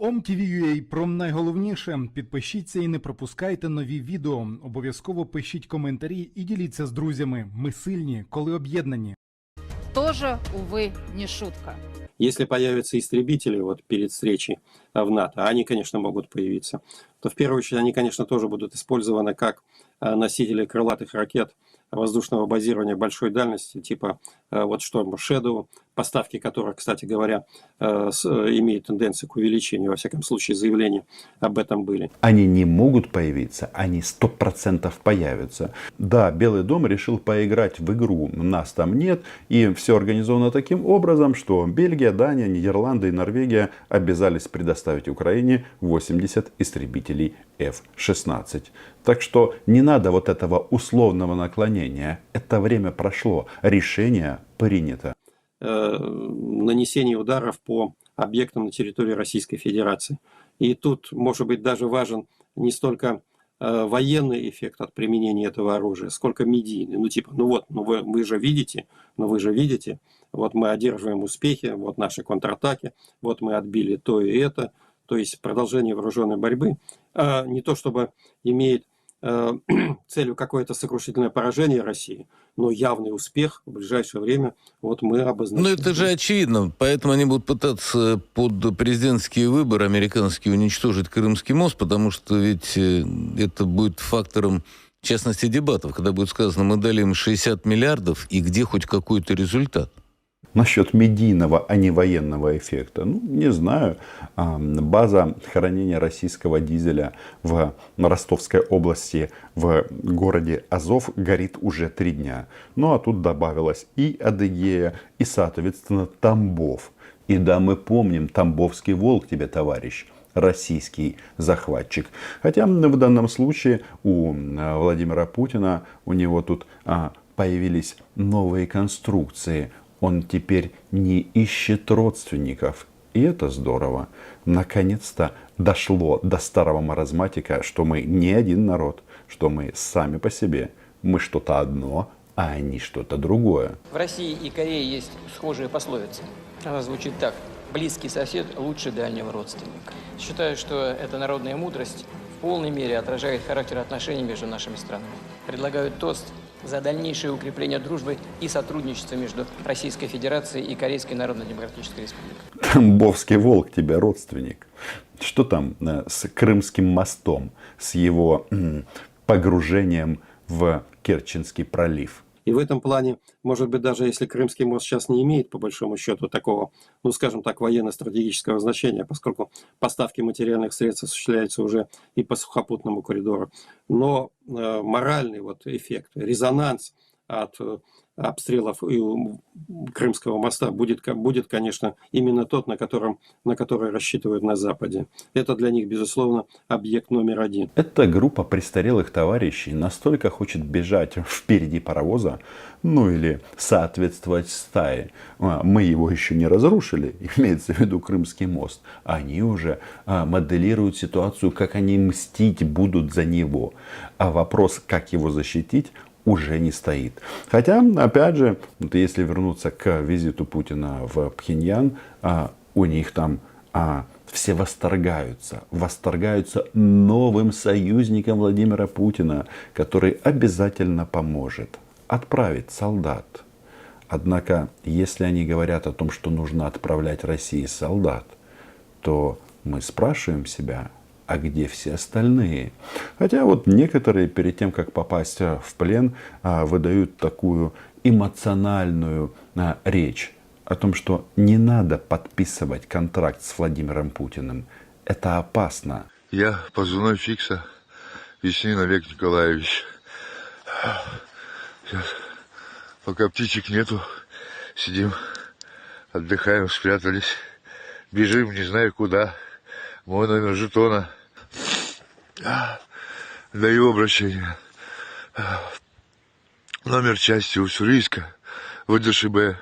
OMTV.ua про найголовніше. Підпишіться і не пропускайте нові відео. Обов'язково пишіть коментарі і діліться з друзями. Ми сильні, коли об'єднані. тоже, увы, не шутка. Если появятся истребители вот перед встречей а, в НАТО, а они, конечно, могут появиться, то в первую очередь они, конечно, тоже будут использованы как а, носители крылатых ракет воздушного базирования большой дальности, типа а, вот Шторм Shadow, поставки которых, кстати говоря, с- э, имеют тенденцию к увеличению, во всяком случае, заявления об этом были. Они не могут появиться, они сто процентов появятся. Да, Белый дом решил поиграть в игру, нас там нет, и все организовано таким образом, что Бельгия, Дания, Нидерланды и Норвегия обязались предоставить Украине 80 истребителей F-16. Так что не надо вот этого условного наклонения. Это время прошло, решение принято. э, нанесения ударов по объектам на территории Российской Федерации. И тут, может быть, даже важен не столько э, военный эффект от применения этого оружия, сколько медийный. Ну, типа, ну вот, ну вы, вы же видите, ну вы же видите, вот мы одерживаем успехи, вот наши контратаки, вот мы отбили то и это. То есть продолжение вооруженной борьбы а не то чтобы имеет э, целью какое-то сокрушительное поражение России, но явный успех в ближайшее время вот мы обозначим. Ну, это же очевидно. Поэтому они будут пытаться под президентские выборы американские уничтожить Крымский мост, потому что ведь э, это будет фактором, в частности, дебатов, когда будет сказано, мы дали им 60 миллиардов, и где хоть какой-то результат. Насчет медийного, а не военного эффекта, ну, не знаю. А, База хранения российского дизеля в Ростовской области в городе Азов горит уже три дня. Ну, а тут добавилась и Адыгея, и, соответственно, Тамбов. И да, мы помним, Тамбовский волк тебе, товарищ российский захватчик. Хотя в данном случае у э, Владимира Путина, у него тут а, появились новые конструкции. Он теперь не ищет родственников. И это здорово. Наконец-то дошло до старого маразматика, что мы не один народ, что мы сами по себе. Мы что-то одно, а они что-то другое. В России и Корее есть схожая пословица. Она звучит так. Близкий сосед лучше дальнего родственника. Считаю, что эта народная мудрость в полной мере отражает характер отношений между нашими странами. Предлагаю тост за дальнейшее укрепление дружбы и сотрудничества между Российской Федерацией и Корейской Народно-Демократической Республикой. Тамбовский волк тебе родственник. Что там э, с Крымским мостом, с его погружением в Керченский пролив? И в этом плане, может быть, даже если Крымский мост сейчас не имеет, по большому счету, такого, ну, скажем так, военно-стратегического значения, поскольку поставки материальных средств осуществляются уже и по сухопутному коридору, но э, моральный вот эффект, резонанс от э, обстрелов и Крымского моста будет, будет, конечно, именно тот, на, котором, на который рассчитывают на Западе. Это для них, безусловно, объект номер один. Эта группа престарелых товарищей настолько хочет бежать впереди паровоза, ну или соответствовать стае. А, Мы его еще не разрушили, имеется в виду Крымский мост. Они уже а, моделируют ситуацию, как они мстить будут за него. А вопрос, как его защитить, уже не стоит. Хотя, опять же, вот если вернуться к визиту Путина в Пхеньян, а, у них там а, все восторгаются, восторгаются новым союзником Владимира Путина, который обязательно поможет отправить солдат. Однако, если они говорят о том, что нужно отправлять России солдат, то мы спрашиваем себя, а где все остальные? Хотя вот некоторые перед тем, как попасть а, в плен, а, выдают такую эмоциональную а, речь о том, что не надо подписывать контракт с Владимиром Путиным. Это опасно. Я позывной Фикса, Веснин Олег Николаевич. Сейчас, пока птичек нету, сидим, отдыхаем, спрятались. Бежим, не знаю куда. Мой номер жетона. Даю обращение. Номер части Уссурийска, ВДШБ,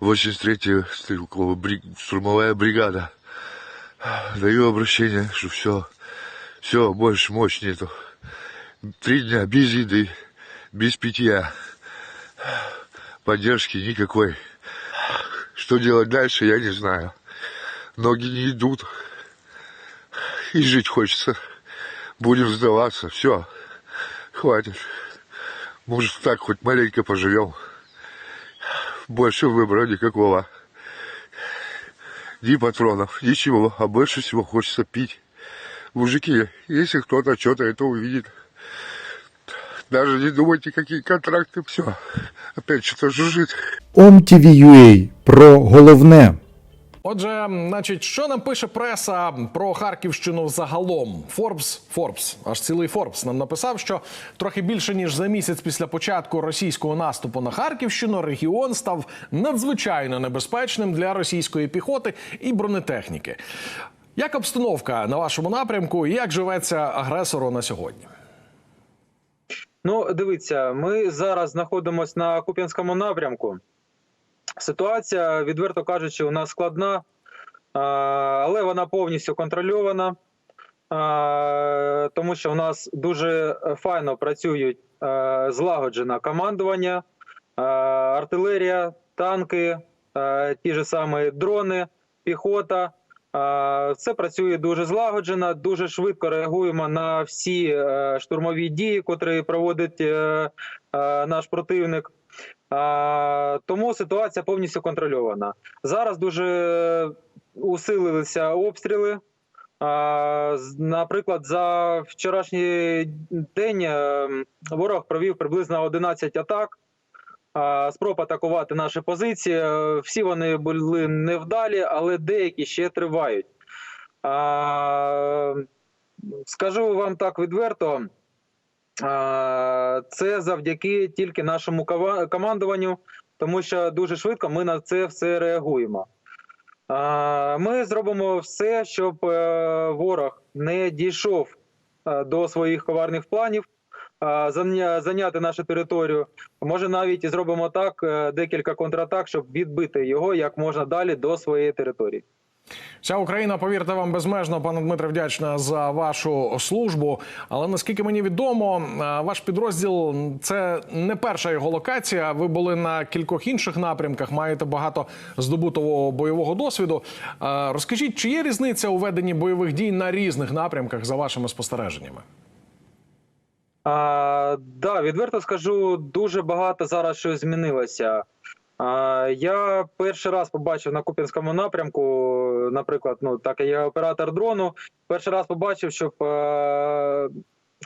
83-я стрелковая бри- штурмовая бригада. Даю обращение, что все, все, больше мощь нету. Три дня без еды, без питья. Поддержки никакой. Что делать дальше, я не знаю. Ноги не идут. и жить хочется. Будем сдаваться, все, хватит. Может, так хоть маленько поживем. Больше выбора никакого. Ни патронов, ничего, а больше всего хочется пить. Мужики, если кто-то что-то это увидит, даже не думайте, какие контракты, все. Опять что-то жужжит. OMTV.ua про головне. Отже, значить, що нам пише преса про Харківщину загалом? Форбс, Форбс, аж цілий Форбс нам написав, що трохи більше ніж за місяць після початку російського наступу на Харківщину регіон став надзвичайно небезпечним для російської піхоти і бронетехніки. Як обстановка на вашому напрямку і як живеться агресору на сьогодні? Ну, дивіться, ми зараз знаходимося на Куп'янському напрямку. Ситуація, відверто кажучи, у нас складна, але вона повністю контрольована, тому що у нас дуже файно працюють а, злагоджене командування, артилерія, танки, ті ж самі дрони, піхота. Це працює дуже злагоджено, дуже швидко реагуємо на всі е, штурмові дії, котрі проводить е, е, наш противник. Тому ситуація повністю контрольована. Зараз дуже усилилися обстріли. Наприклад, за вчорашній день е, ворог провів приблизно 11 атак. Спроб атакувати наші позиції. Е, Всі вони були невдалі, але деякі ще тривають. Скажу вам так відверто. Це завдяки тільки нашому командуванню, тому що дуже швидко ми на це все реагуємо. Ми зробимо все, щоб е, ворог не дійшов е, до своїх коварних планів, зайняти нашу територію. Може, навіть зробимо так е, декілька контратак, щоб відбити його як можна далі до своєї території. Вся Україна, повірте вам, безмежно, пане Дмитре, вдячна за вашу службу. Але наскільки мені відомо, е, ваш підрозділ це не перша його локація. Ви були на кількох інших напрямках, маєте багато здобутого бойового досвіду. Е, Розкажіть, чи є різниця у веденні бойових дій на різних напрямках за вашими спостереженнями? А, да, відверто скажу, дуже багато зараз щось змінилося. А, я перший раз побачив на Куп'янському напрямку, наприклад, ну так я оператор дрону. Перший раз побачив, щоб е,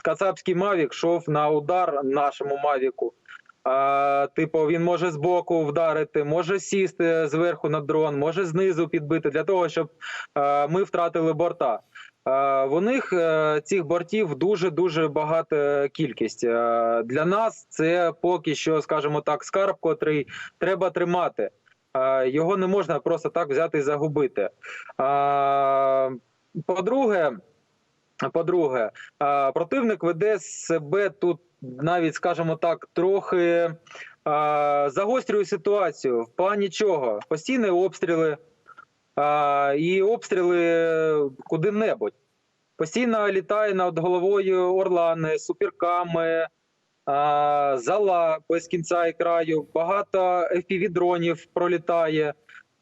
Кацапський Мавік йшов на удар нашому Мавіку. А, типу, він може збоку вдарити, може сісти зверху на дрон, може знизу підбити для того, щоб е, ми втратили борта. Е, В них е, цих бортів дуже дуже багата кількість. Е, Для нас це поки що, скажімо так, скарб, котрий треба тримати. Його не можна просто так взяти і загубити. По-друге, по-друге, противник веде себе тут навіть, скажімо так, трохи загострює ситуацію. В плані чого? Постійні обстріли а, і обстріли куди-небудь. Постійно літає над головою орлани, суперками, а, зала без кінця і краю. Багато FPV-дронів пролітає.